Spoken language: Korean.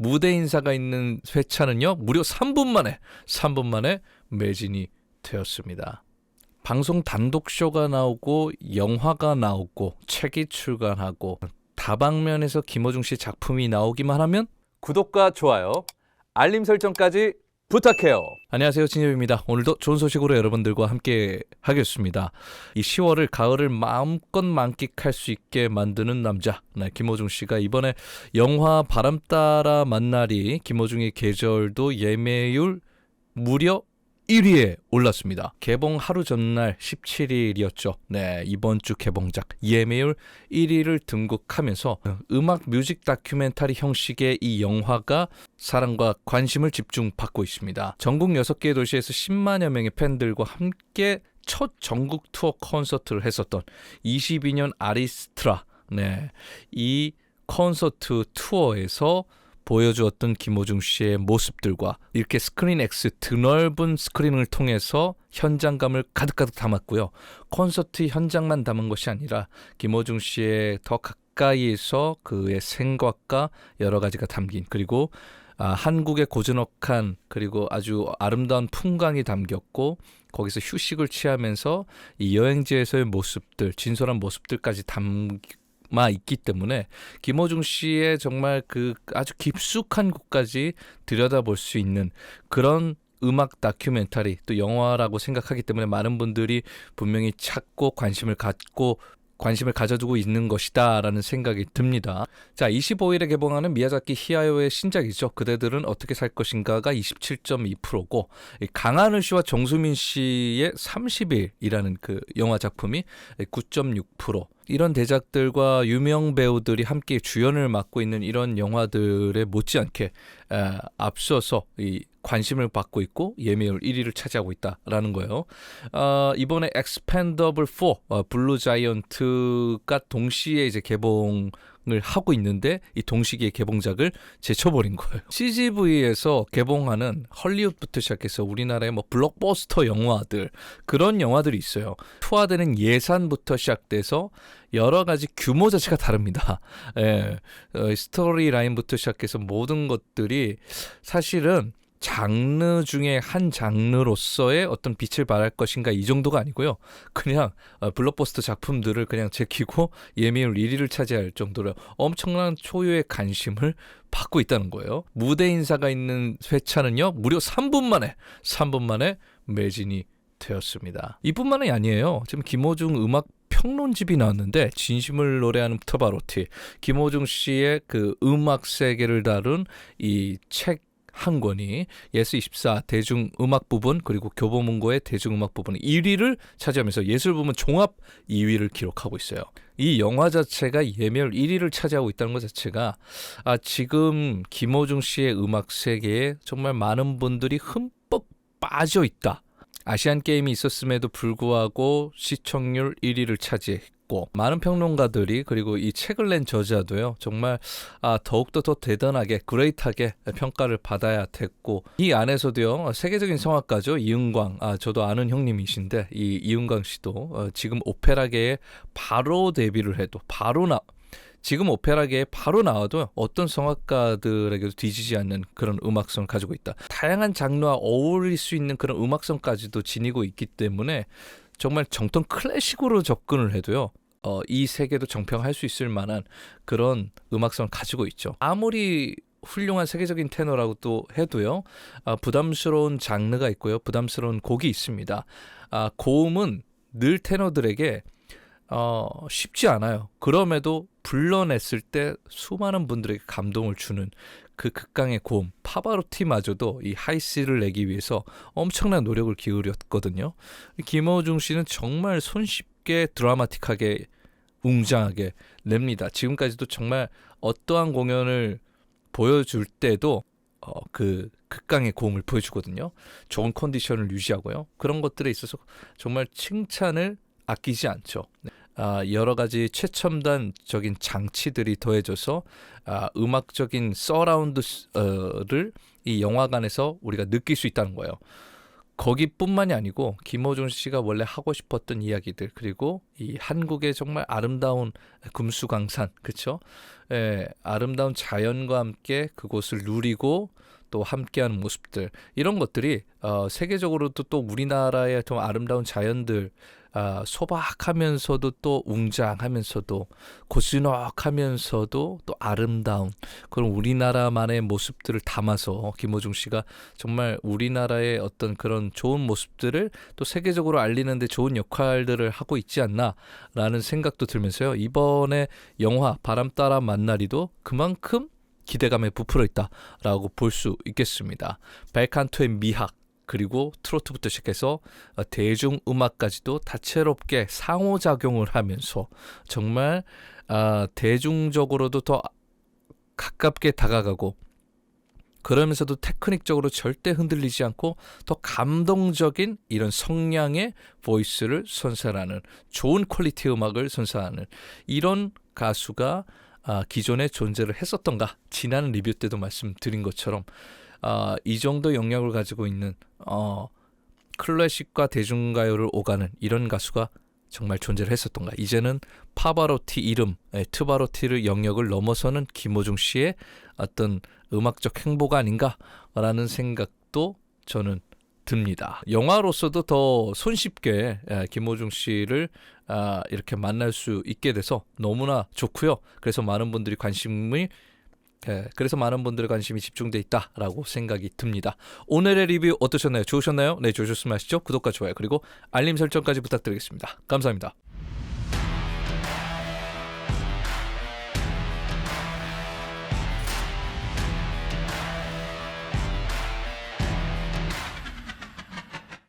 무대 인사가 있는 회차는요 무려 3분 만에 3분 만에 매진이 되었습니다. 방송 단독 쇼가 나오고 영화가 나오고 책이 출간하고 다방면에서 김호중 씨 작품이 나오기만 하면 구독과 좋아요, 알림 설정까지 부탁해요. 안녕하세요, 진엽입니다. 오늘도 좋은 소식으로 여러분들과 함께 하겠습니다. 이 10월을 가을을 마음껏 만끽할 수 있게 만드는 남자, 네, 김호중 씨가 이번에 영화 바람 따라 만날이 김호중의 계절도 예매율 무려 1위에 올랐습니다. 개봉 하루 전날 17일이었죠. 네, 이번 주 개봉작 예매율 1위를 등극하면서 음악 뮤직 다큐멘터리 형식의 이 영화가 사랑과 관심을 집중받고 있습니다. 전국 6개 도시에서 10만여 명의 팬들과 함께 첫 전국 투어 콘서트를 했었던 22년 아리스트라. 네. 이 콘서트 투어에서 보여주었던 김호중 씨의 모습들과 이렇게 스크린 X 드넓은 스크린을 통해서 현장감을 가득가득 담았고요. 콘서트 현장만 담은 것이 아니라 김호중 씨의 더 가까이에서 그의 생각과 여러 가지가 담긴 그리고 아, 한국의 고즈넉한 그리고 아주 아름다운 풍광이 담겼고 거기서 휴식을 취하면서 이 여행지에서의 모습들, 진솔한 모습들까지 담 마 있기 때문에 김호중 씨의 정말 그 아주 깊숙한 곳까지 들여다볼 수 있는 그런 음악 다큐멘터리 또 영화라고 생각하기 때문에 많은 분들이 분명히 찾고 관심을 갖고 관심을 가져두고 있는 것이다라는 생각이 듭니다. 자, 25일에 개봉하는 미야자키 히아요의 신작이죠. 그대들은 어떻게 살 것인가가 27.2%고 강하늘 씨와 정수민 씨의 30일이라는 그 영화 작품이 9.6% 이런 대작들과 유명 배우들이 함께 주연을 맡고 있는 이런 영화들에 못지않게 에, 앞서서 이 관심을 받고 있고 예매율 1위를 차지하고 있다라는 거예요. 어, 이번에 엑스펜더블 4 어, 블루 자이언트가 동시에 이제 개봉 을 하고 있는데 이 동시기의 개봉작을 제쳐버린 거예요. CGV에서 개봉하는 헐리우드부터 시작해서 우리나라의 뭐 블록버스터 영화들 그런 영화들이 있어요. 투하되는 예산부터 시작돼서 여러 가지 규모 자체가 다릅니다. 예, 어, 스토리 라인부터 시작해서 모든 것들이 사실은 장르 중에 한 장르로서의 어떤 빛을 발할 것인가 이 정도가 아니고요. 그냥 어, 블록버스터 작품들을 그냥 제키고 예매율 1위를 차지할 정도로 엄청난 초유의 관심을 받고 있다는 거예요. 무대 인사가 있는 회차는요. 무려 3분 만에 3분 만에 매진이 되었습니다. 이뿐만이 아니에요. 지금 김호중 음악 평론집이 나왔는데 진심을 노래하는 터바로티 김호중 씨의 그 음악 세계를 다룬 이 책 한 권이 예스24 대중음악 부분 그리고 교보문고의 대중음악 부분 1위를 차지하면서 예술 부문 종합 2위를 기록하고 있어요. 이 영화 자체가 예멸 1위를 차지하고 있다는 것 자체가 아, 지금 김호중 씨의 음악 세계에 정말 많은 분들이 흠뻑 빠져 있다. 아시안 게임이 있었음에도 불구하고 시청률 1위를 차지했고 있고 많은 평론가들이 그리고 이 책을 낸 저자도요 정말 아, 더욱더 더 대단하게 그레이트하게 평가를 받아야 됐고 이 안에서도요 세계적인 성악가죠 이은광 아 저도 아는 형님이신데 이 이은광 씨도 어, 지금 오페라계에 바로 데뷔를 해도 바로 나 지금 오페라계에 바로 나와도 어떤 성악가들에게도 뒤지지 않는 그런 음악성을 가지고 있다. 다양한 장르와 어울릴 수 있는 그런 음악성까지도 지니고 있기 때문에 정말 정통 클래식으로 접근을 해도요. 어, 이 세계도 정평할 수 있을 만한 그런 음악성을 가지고 있죠. 아무리 훌륭한 세계적인 테너라고 또 해도요, 아, 부담스러운 장르가 있고요, 부담스러운 곡이 있습니다. 아, 고음은 늘 테너들에게 어, 쉽지 않아요. 그럼에도 불러냈을 때 수많은 분들에게 감동을 주는 그 극강의 고음 파바로티마저도 이 하이스를 내기 위해서 엄청난 노력을 기울였거든요. 김호중 씨는 정말 손쉽 게 드라마틱하게 웅장하게 냅니다. 지금까지도 정말 어떠한 공연을 보여줄 때도 어, 그 극강의 고음을 보여주거든요. 좋은 컨디션을 유지하고요. 그런 것들에 있어서 정말 칭찬을 아끼지 않죠. 네. 아, 여러 가지 최첨단적인 장치들이 더해져서 아, 음악적인 서라운드를 이 영화관에서 우리가 느낄 수 있다는 거예요. 거기뿐만이 아니고 김호중 씨가 원래 하고 싶었던 이야기들 그리고 이 한국의 정말 아름다운 금수강산 그렇죠? 예, 아름다운 자연과 함께 그곳을 누리고 또 함께하는 모습들 이런 것들이 어, 세계적으로도 또 우리나라의 좀 아름다운 자연들 아, 소박하면서도 또 웅장하면서도 고즈넉하면서도 또 아름다운 그런 우리나라만의 모습들을 담아서 김호중 씨가 정말 우리나라의 어떤 그런 좋은 모습들을 또 세계적으로 알리는데 좋은 역할들을 하고 있지 않나라는 생각도 들면서요 이번에 영화 바람 따라 만나리도 그만큼 기대감에 부풀어 있다라고 볼 수 있겠습니다. 벨칸토의 미학 그리고 트로트부터 시작해서 어, 대중 음악까지도 다채롭게 상호작용을 하면서 정말 아, 대중적으로도 더 가깝게 다가가고 그러면서도 테크닉적으로 절대 흔들리지 않고 더 감동적인 이런 성량의 보이스를 선사하는 좋은 퀄리티 음악을 선사하는 이런 가수가 아, 기존에 존재를 했었던가 지난 리뷰 때도 말씀드린 것처럼 아, 이 정도 영향을 가지고 있는 어, 클래식과 대중가요를 오가는 이런 가수가 정말 존재를 했었던가 이제는 파바로티 이름 예, 트바로티를 영역을 넘어서는 김호중 씨의 어떤 음악적 행보가 아닌가라는 생각도 저는 듭니다. 영화로서도 더 손쉽게 예, 김호중 씨를 아, 이렇게 만날 수 있게 돼서 너무나 좋고요. 그래서 많은 분들이 관심이 예, 그래서 많은 분들의 관심이 집중돼 있다라고 생각이 듭니다. 오늘의 리뷰 어떠셨나요? 좋으셨나요? 네, 좋으셨으면 하시죠. 구독과 좋아요 그리고 알림 설정까지 부탁드리겠습니다. 감사합니다.